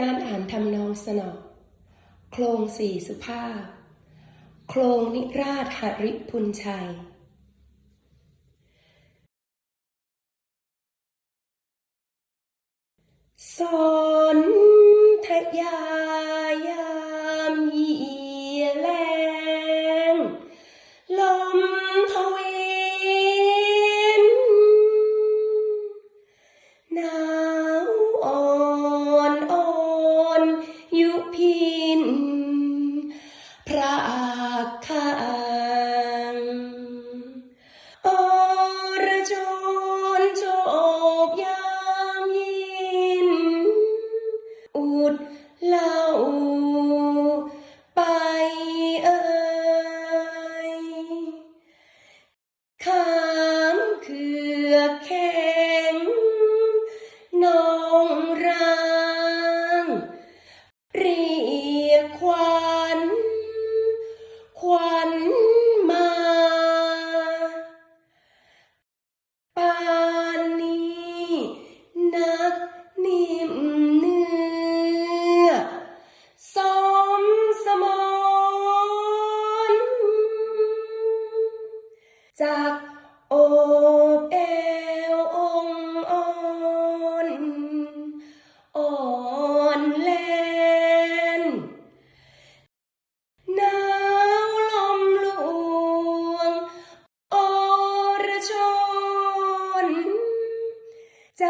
การอ่านทำนองสนอ โครงสี่สุภาพ โครงนิราชหริพุนชัย สอน ระอาคังโอระจนโจบยามยิน อุดลา จากโอบเอวองอ่อนอ่อนแลนหนาวลมลวงอรชนใจ